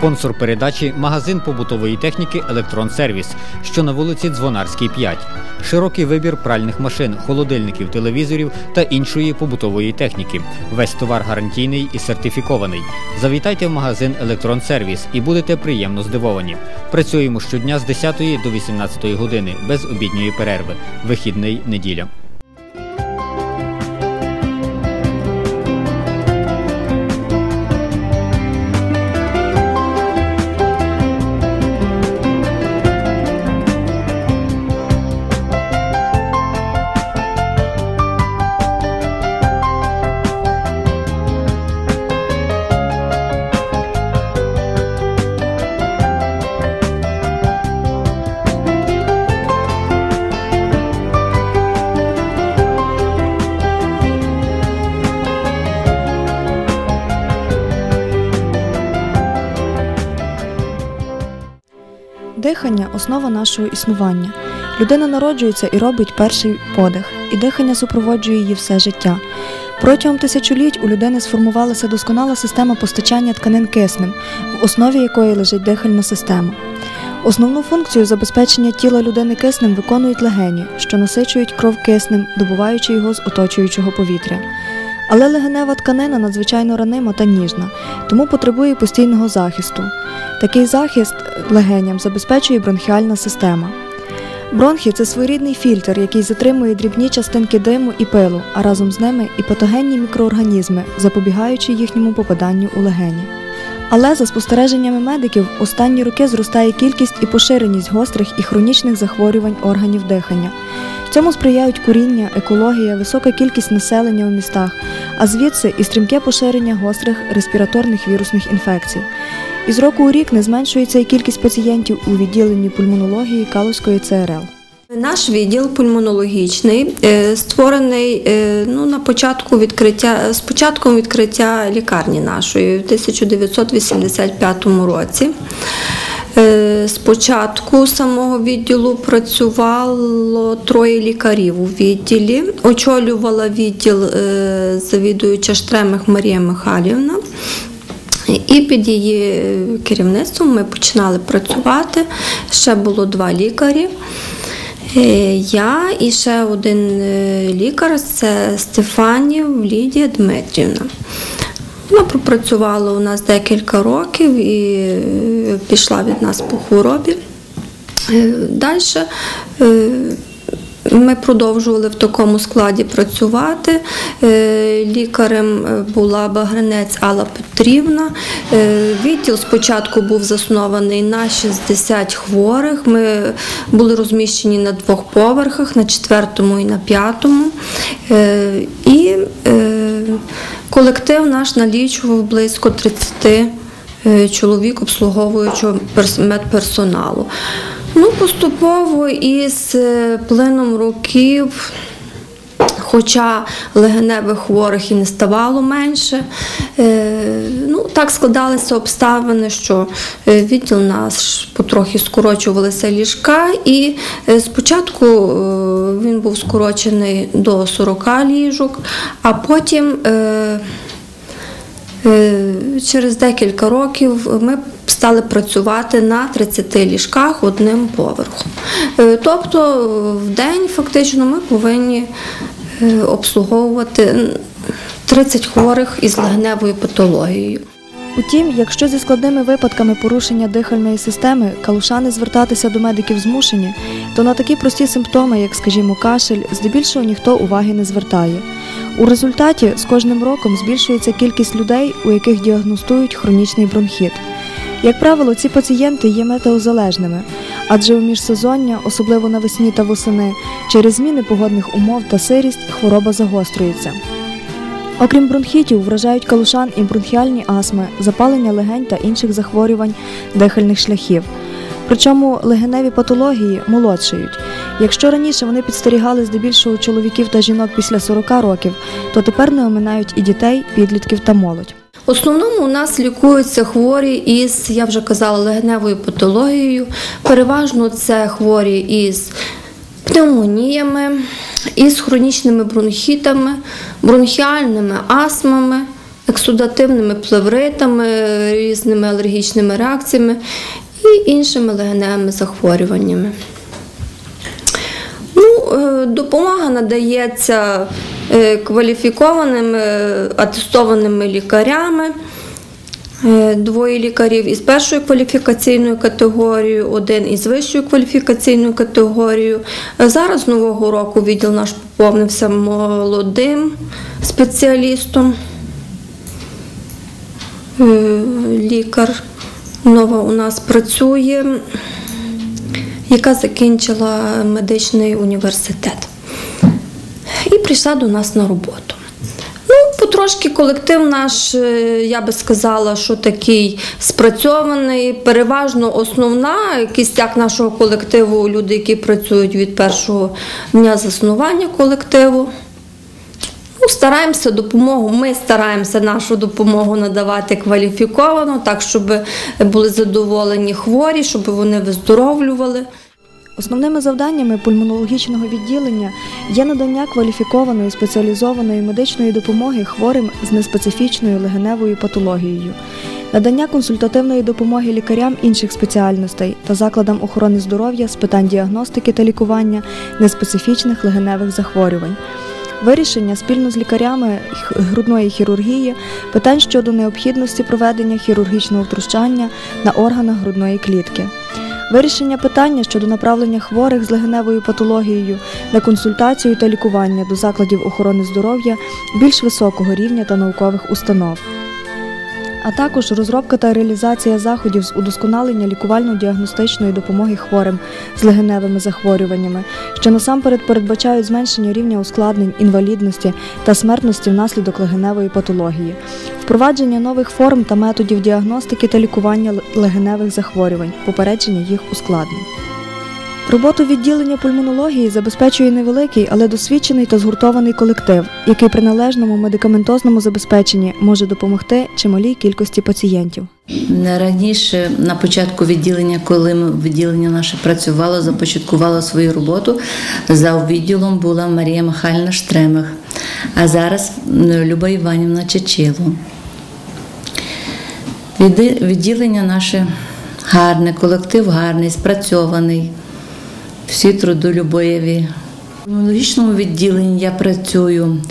Спонсор передачі магазин побутової техніки Електрон Сервіс, що на вулиці Дзвонарській 5. Широкий вибір пральних машин, холодильників, телевізорів та іншої побутової техніки. Весь товар гарантійний і сертифікований. Завітайте в магазин Електрон Сервіс і будете приємно здивовані. Працюємо щодня з 10 до 18 години без обідньої перерви. Вихідний неділя. Дихання основа нашого існування. Людина народжується і робить перший подих, і дихання супроводжує її все життя. Протягом тисячоліть у людини сформувалася досконала система постачання тканин киснем, в основі якої лежить дихальна система. Основну функцію забезпечення тіла людини киснем виконують легені, що насичують кров киснем, добуваючи його з оточуючого повітря. Але легенева тканина надзвичайно ранима та ніжна, тому потребує постійного захисту. Такий захист легеням забезпечує бронхіальна система. Бронхи це своєрідний фільтр, який затримує дрібні частинки диму і пилу, а разом з ними і патогенні мікроорганізми, запобігаючи їхньому попаданню у легені. Але за спостереженнями медиків, останні роки зростає кількість і поширеність гострих і хронічних захворювань органів дихання. Цьому сприяють куріння, екологія, висока кількість населення у містах, а звідси і стрімке поширення гострих респіраторних вірусних інфекцій. Із року у рік не зменшується і кількість пацієнтів у відділенні пульмонології Калузької ЦРЛ. Наш відділ пульмонологічний е, створений е, ну, на початку відкриття з початком відкриття лікарні нашої в 1985 році. Е, Спочатку самого відділу працювало троє лікарів у відділі. Очолювала відділ е, завідуюча Штремих Марія Михайлівна. І під її керівництвом ми починали працювати. Ще було два лікарі. Е, Я і ще один е, лікар це Стефанів Лідія Дмитрівна. Вона пропрацювала у нас декілька років і е, пішла від нас по хворобі. Далі ми продовжували в такому складі працювати. Е, Лікарем була Багринець Алла Петрівна. Е, Відділ спочатку був заснований на 60 хворих. Ми були розміщені на двох поверхах, на четвертому і на п'ятому. Е, І е, колектив наш налічував близько 30 е, чоловік обслуговуючого перс- медперсоналу. Ну, поступово із е, плином років, хоча легеневих хворих і не ставало менше, е, ну, так складалися обставини, що е, відділ наш потрохи скорочувалися ліжка, і е, спочатку він був скорочений до 40 ліжок, а потім. Через декілька років ми стали працювати на 30 ліжках одним поверхом. Тобто в день фактично ми повинні обслуговувати 30 хворих із легневою патологією. Утім, якщо зі складними випадками порушення дихальної системи калушани звертатися до медиків змушені, то на такі прості симптоми, як, скажімо, кашель, здебільшого ніхто уваги не звертає. У результаті з кожним роком збільшується кількість людей, у яких діагностують хронічний бронхіт. Як правило, ці пацієнти є метеозалежними, адже у міжсезоння, особливо навесні та восени, через зміни погодних умов та сирість хвороба загострюється. Окрім бронхітів, вражають калушан і бронхіальні астми, запалення легень та інших захворювань дихальних шляхів. Причому легеневі патології молодшають. Якщо раніше вони підстерігали здебільшого чоловіків та жінок після 40 років, то тепер не оминають і дітей, підлітків та молодь. Основному у нас лікуються хворі із, я вже казала, легеневою патологією. Переважно це хворі із пневмоніями, із хронічними бронхітами, бронхіальними астмами, ексудативними плевритами, різними алергічними реакціями і іншими легеневими захворюваннями. Ну, е, допомога надається кваліфікованими е, атестованими лікарями. Е, Двоє лікарів із першою кваліфікаційною категорією, один із вищою кваліфікаційною категорією. Е, Зараз нового року відділ наш поповнився молодим спеціалістом. Е, Лікар нова у нас працює, яка закінчила медичний університет і прийшла до нас на роботу. Ну, потрошки колектив наш, е, я би сказала, що такий спрацьований. Переважно основна кістяк нашого колективу люди, які працюють від першого дня заснування колективу. Ну, стараємося допомогу. Ми стараємося нашу допомогу надавати кваліфіковано, так, щоб були задоволені хворі, щоб вони виздоровлювали. Основними завданнями пульмонологічного відділення є надання кваліфікованої спеціалізованої медичної допомоги хворим з неспецифічною легеневою патологією, надання консультативної допомоги лікарям інших спеціальностей та закладам охорони здоров'я з питань діагностики та лікування неспецифічних легеневих захворювань. Вирішення спільно з лікарями грудної хірургії питань щодо необхідності проведення хірургічного втручання на органах грудної клітки. Вирішення питання щодо направлення хворих з легеневою патологією на консультацію та лікування до закладів охорони здоров'я більш високого рівня та наукових установ. А також розробка та реалізація заходів з удосконалення лікувально-діагностичної допомоги хворим з легеневими захворюваннями, що насамперед передбачають зменшення рівня ускладнень, інвалідності та смертності внаслідок легеневої патології, впровадження нових форм та методів діагностики та лікування легеневих захворювань, попередження їх ускладнень. Роботу відділення пульмонології забезпечує невеликий, але досвідчений та згуртований колектив, який при належному медикаментозному забезпеченні може допомогти чималій кількості пацієнтів. Раніше на початку відділення, коли відділення наше працювало, започаткувало свою роботу, за відділом була Марія Михайлівна Штремах, а зараз Люба Іванівна Чечило. Відділення наше гарне, колектив гарний, спрацьований, всі трудолюбиві. В пульмонологічному відділенні я працюю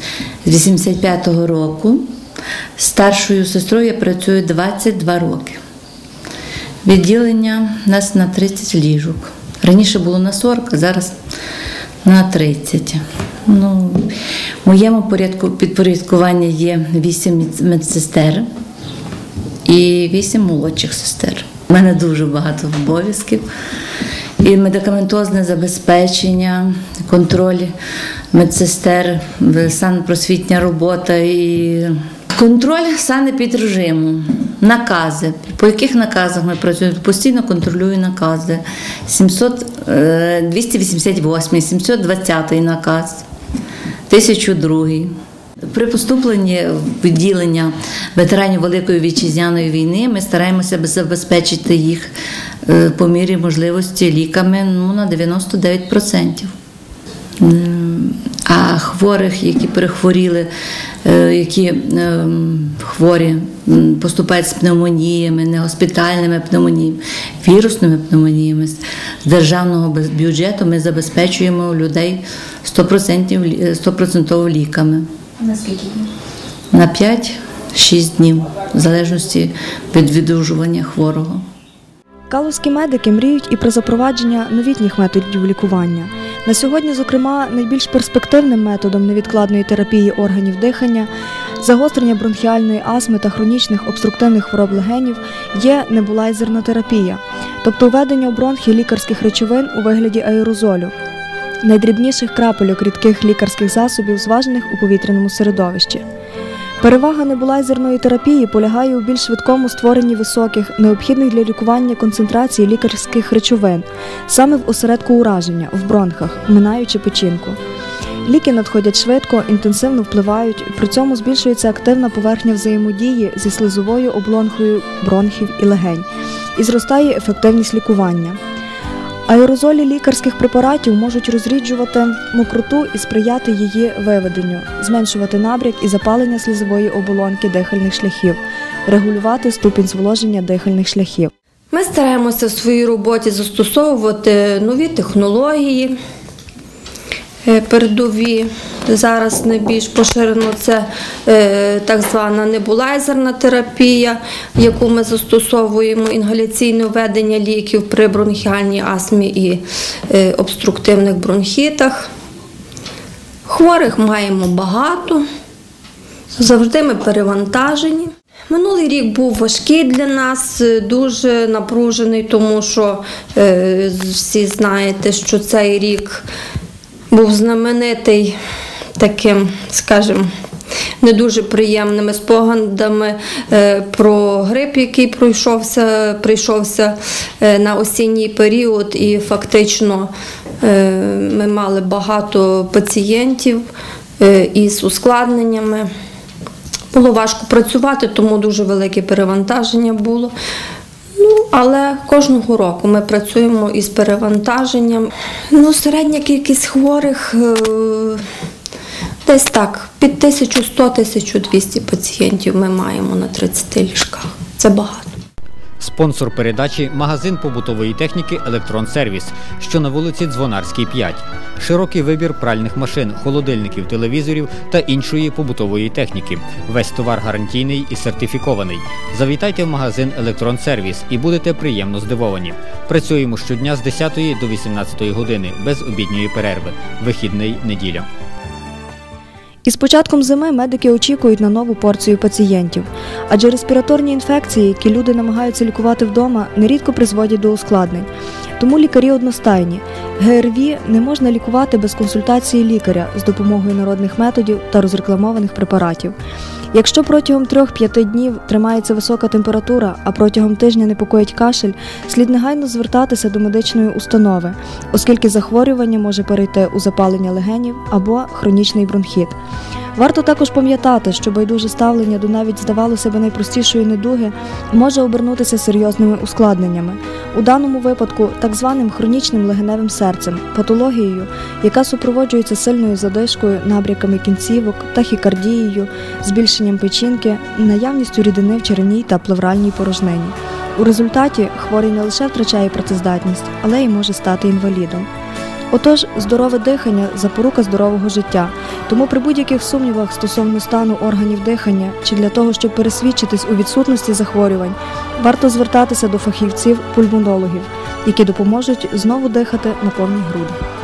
з 85-го року. Старшою сестрою я працюю 22 роки. Відділення у нас на 30 ліжок. Раніше було на 40, а зараз на 30. Ну, в моєму порядку підпорядкування є 8 медсестер і 8 молодших сестер. У мене дуже багато обов'язків. І медикаментозне забезпечення, контроль медсестер, санпросвітня робота і контроль санепідрежиму, накази. По яких наказах ми працюємо? Постійно контролюю накази. 700, е, 288, 720 наказ, 1002. При поступленні в відділення ветеранів Великої вітчизняної війни ми стараємося забезпечити їх е, по мірі можливості ліками ну, на 99%. А хворих, які перехворіли, е, які ем, хворі поступають з пневмоніями, не госпітальними пневмоніями, вірусними пневмоніями, з державного бюджету ми забезпечуємо людей 100%, лі- 100% ліками. Наскільки днів? На 5-6 днів, в залежності від відужування хворого. Калузькі медики мріють і про запровадження новітніх методів лікування. На сьогодні, зокрема, найбільш перспективним методом невідкладної терапії органів дихання, загострення бронхіальної астми та хронічних обструктивних хвороб легенів є небулайзерна терапія, тобто введення у бронхи лікарських речовин у вигляді аерозолю, найдрібніших крапельок рідких лікарських засобів, зважених у повітряному середовищі. Перевага небулайзерної терапії полягає у більш швидкому створенні високих, необхідних для лікування концентрацій лікарських речовин, саме в осередку ураження, в бронхах, минаючи печінку. Ліки надходять швидко, інтенсивно впливають, при цьому збільшується активна поверхня взаємодії зі слизовою облонкою бронхів і легень, і зростає ефективність лікування. Аерозолі лікарських препаратів можуть розріджувати мокроту і сприяти її виведенню, зменшувати набряк і запалення слізової оболонки дихальних шляхів, регулювати ступінь зволоження дихальних шляхів. Ми стараємося в своїй роботі застосовувати нові технології передові. Зараз найбільш поширено це е, так звана небулайзерна терапія, яку ми застосовуємо інгаляційне введення ліків при бронхіальній астмі і е, обструктивних бронхітах. Хворих маємо багато. Завжди ми перевантажені. Минулий рік був важкий для нас, е, дуже напружений, тому що е, всі знаєте, що цей рік був знаменитий таким, скажімо, не дуже приємними спогадами е, про грип, який пройшовся, прийшовся е, на осінній період, і фактично е, ми мали багато пацієнтів із ускладненнями. Було важко працювати, тому дуже велике перевантаження було. Ну, але кожного року ми працюємо із перевантаженням. Ну, середня кількість хворих е, десь так, під 1100-1200 пацієнтів ми маємо на 30 ліжках. Це багато. Спонсор передачі магазин побутової техніки Електрон Сервіс, що на вулиці Дзвонарській 5. Широкий вибір пральних машин, холодильників, телевізорів та іншої побутової техніки. Весь товар гарантійний і сертифікований. Завітайте в магазин Електрон Сервіс і будете приємно здивовані. Працюємо щодня з 10 до 18 години без обідньої перерви. Вихідний неділя. Із початком зими медики очікують на нову порцію пацієнтів, адже респіраторні інфекції, які люди намагаються лікувати вдома, нерідко призводять до ускладнень. Тому лікарі одностайні. ГРВІ не можна лікувати без консультації лікаря з допомогою народних методів та розрекламованих препаратів. Якщо протягом 3-5 днів тримається висока температура, а протягом тижня непокоїть кашель, слід негайно звертатися до медичної установи, оскільки захворювання може перейти у запалення легенів або хронічний бронхіт. Варто також пам'ятати, що байдуже ставлення до навіть здавалося б найпростішої недуги може обернутися серйозними ускладненнями. У даному випадку так званим хронічним легеневим серцем, патологією, яка супроводжується сильною задишкою, набряками кінцівок, тахікардією, збільшенням печінки, наявністю рідини в черевній та плевральній порожнині. У результаті хворий не лише втрачає працездатність, але й може стати інвалідом. Отож, здорове дихання запорука здорового життя. Тому при будь-яких сумнівах стосовно стану органів дихання чи для того, щоб пересвідчитись у відсутності захворювань, варто звертатися до фахівців пульмонологів, які допоможуть знову дихати на повні груди.